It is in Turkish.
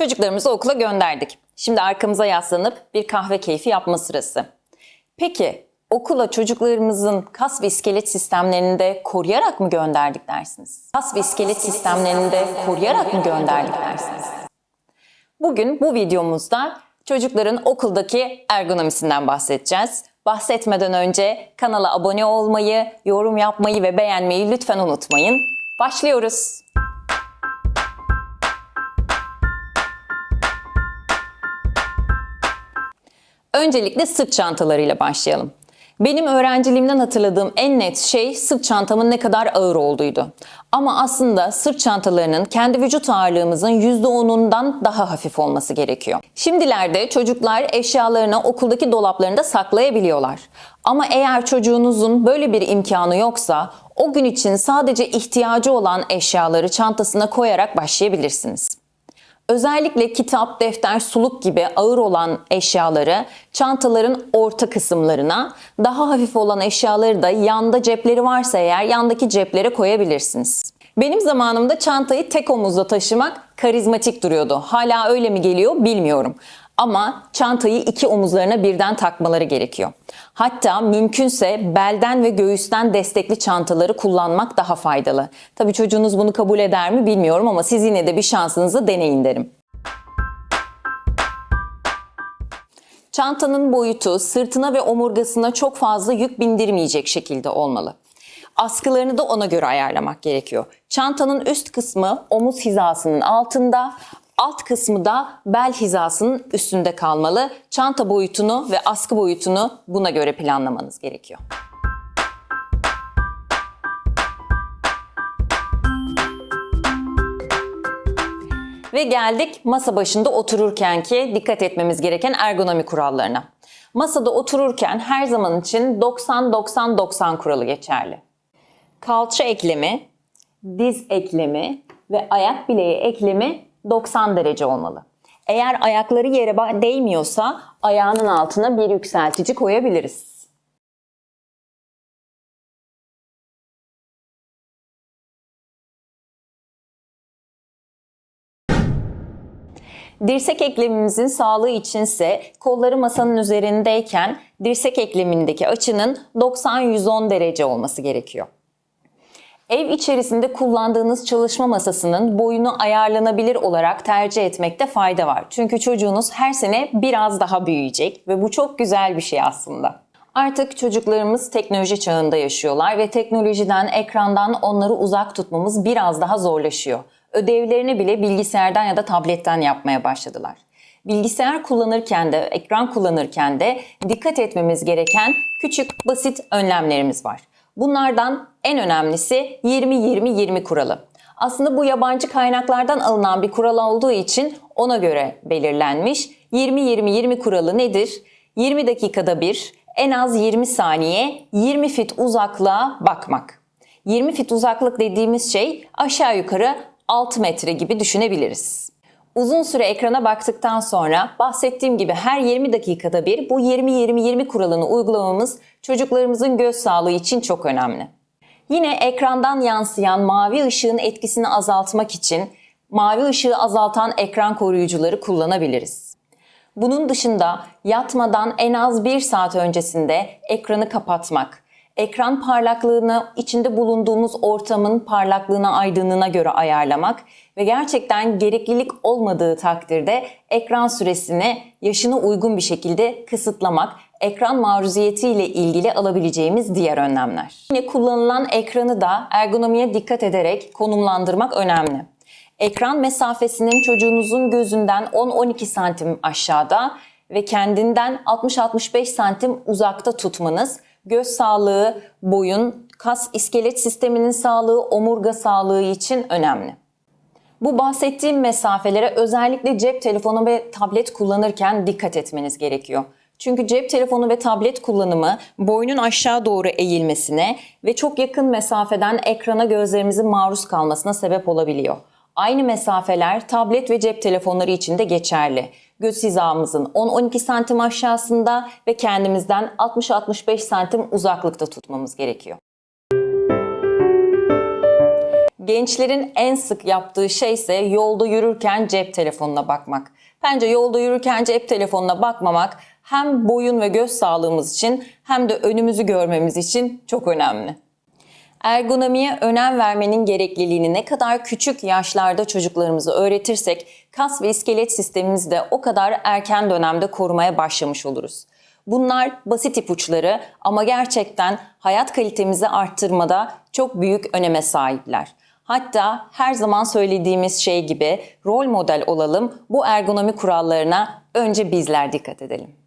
Çocuklarımızı okula gönderdik. Şimdi arkamıza yaslanıp bir kahve keyfi yapma sırası. Peki okula çocuklarımızın kas ve iskelet sistemlerini de koruyarak mı gönderdik dersiniz? Kas ve iskelet sistemlerini de koruyarak mı gönderdik dersiniz? Bugün bu videomuzda çocukların okuldaki ergonomisinden bahsedeceğiz. Bahsetmeden önce kanala abone olmayı, yorum yapmayı ve beğenmeyi lütfen unutmayın. Başlıyoruz. Öncelikle sırt çantalarıyla başlayalım. Benim öğrenciliğimden hatırladığım en net şey sırt çantamın ne kadar ağır olduğuydu. Ama aslında sırt çantalarının kendi vücut ağırlığımızın %10'undan daha hafif olması gerekiyor. Şimdilerde çocuklar eşyalarını okuldaki dolaplarında saklayabiliyorlar. Ama eğer çocuğunuzun böyle bir imkanı yoksa o gün için sadece ihtiyacı olan eşyaları çantasına koyarak başlayabilirsiniz. Özellikle kitap, defter, suluk gibi ağır olan eşyaları çantaların orta kısımlarına, daha hafif olan eşyaları da yanda cepleri varsa eğer yandaki ceplere koyabilirsiniz. Benim zamanımda çantayı tek omuzda taşımak karizmatik duruyordu. Hala öyle mi geliyor bilmiyorum. Ama çantayı iki omuzlarına birden takmaları gerekiyor. Hatta mümkünse belden ve göğüsten destekli çantaları kullanmak daha faydalı. Tabii çocuğunuz bunu kabul eder mi bilmiyorum ama siz yine de bir şansınızı deneyin derim. Çantanın boyutu sırtına ve omurgasına çok fazla yük bindirmeyecek şekilde olmalı. Askılarını da ona göre ayarlamak gerekiyor. Çantanın üst kısmı omuz hizasının altında, alt kısmı da bel hizasının üstünde kalmalı. Çanta boyutunu ve askı boyutunu buna göre planlamanız gerekiyor. Ve geldik masa başında otururken ki dikkat etmemiz gereken ergonomi kurallarına. Masada otururken her zaman için 90-90-90 kuralı geçerli. Kalça eklemi, diz eklemi ve ayak bileği eklemi 90 derece olmalı. Eğer ayakları yere değmiyorsa ayağının altına bir yükseltici koyabiliriz. Dirsek eklemimizin sağlığı içinse kolları masanın üzerindeyken dirsek eklemindeki açının 90-110 derece olması gerekiyor. Ev içerisinde kullandığınız çalışma masasının boyunu ayarlanabilir olarak tercih etmekte fayda var. Çünkü çocuğunuz her sene biraz daha büyüyecek ve bu çok güzel bir şey aslında. Artık çocuklarımız teknoloji çağında yaşıyorlar ve teknolojiden, ekrandan onları uzak tutmamız biraz daha zorlaşıyor. Ödevlerini bile bilgisayardan ya da tabletten yapmaya başladılar. Bilgisayar kullanırken de, ekran kullanırken de dikkat etmemiz gereken küçük, basit önlemlerimiz var. Bunlardan en önemlisi 20-20-20 kuralı. Aslında bu yabancı kaynaklardan alınan bir kural olduğu için ona göre belirlenmiş. 20-20-20 kuralı nedir? 20 dakikada bir, en az 20 saniye 20 fit uzaklığa bakmak. 20 fit uzaklık dediğimiz şey aşağı yukarı 6 metre gibi düşünebiliriz. Uzun süre ekrana baktıktan sonra bahsettiğim gibi her 20 dakikada bir bu 20-20-20 kuralını uygulamamız çocuklarımızın göz sağlığı için çok önemli. Yine ekrandan yansıyan mavi ışığın etkisini azaltmak için mavi ışığı azaltan ekran koruyucuları kullanabiliriz. Bunun dışında yatmadan en az 1 saat öncesinde ekranı kapatmak, ekran parlaklığını içinde bulunduğumuz ortamın parlaklığına, aydınlığına göre ayarlamak ve gerçekten gereklilik olmadığı takdirde ekran süresini yaşına uygun bir şekilde kısıtlamak, ekran maruziyeti ile ilgili alabileceğimiz diğer önlemler. Yine kullanılan ekranı da ergonomiye dikkat ederek konumlandırmak önemli. Ekran mesafesinin çocuğunuzun gözünden 10-12 santim aşağıda ve kendinden 60-65 santim uzakta tutmanız göz sağlığı, boyun, kas iskelet sisteminin sağlığı, omurga sağlığı için önemli. Bu bahsettiğim mesafelere özellikle cep telefonu ve tablet kullanırken dikkat etmeniz gerekiyor. Çünkü cep telefonu ve tablet kullanımı boynun aşağı doğru eğilmesine ve çok yakın mesafeden ekrana gözlerimizin maruz kalmasına sebep olabiliyor. Aynı mesafeler tablet ve cep telefonları için de geçerli. Göz hizamızın 10-12 santim aşağısında ve kendimizden 60-65 santim uzaklıkta tutmamız gerekiyor. Gençlerin en sık yaptığı şey ise yolda yürürken cep telefonuna bakmak. Bence yolda yürürken cep telefonuna bakmamak hem boyun ve göz sağlığımız için hem de önümüzü görmemiz için çok önemli. Ergonomiye önem vermenin gerekliliğini ne kadar küçük yaşlarda çocuklarımıza öğretirsek kas ve iskelet sistemimizi de o kadar erken dönemde korumaya başlamış oluruz. Bunlar basit ipuçları ama gerçekten hayat kalitemizi arttırmada çok büyük öneme sahipler. Hatta her zaman söylediğimiz şey gibi rol model olalım, bu ergonomi kurallarına önce bizler dikkat edelim.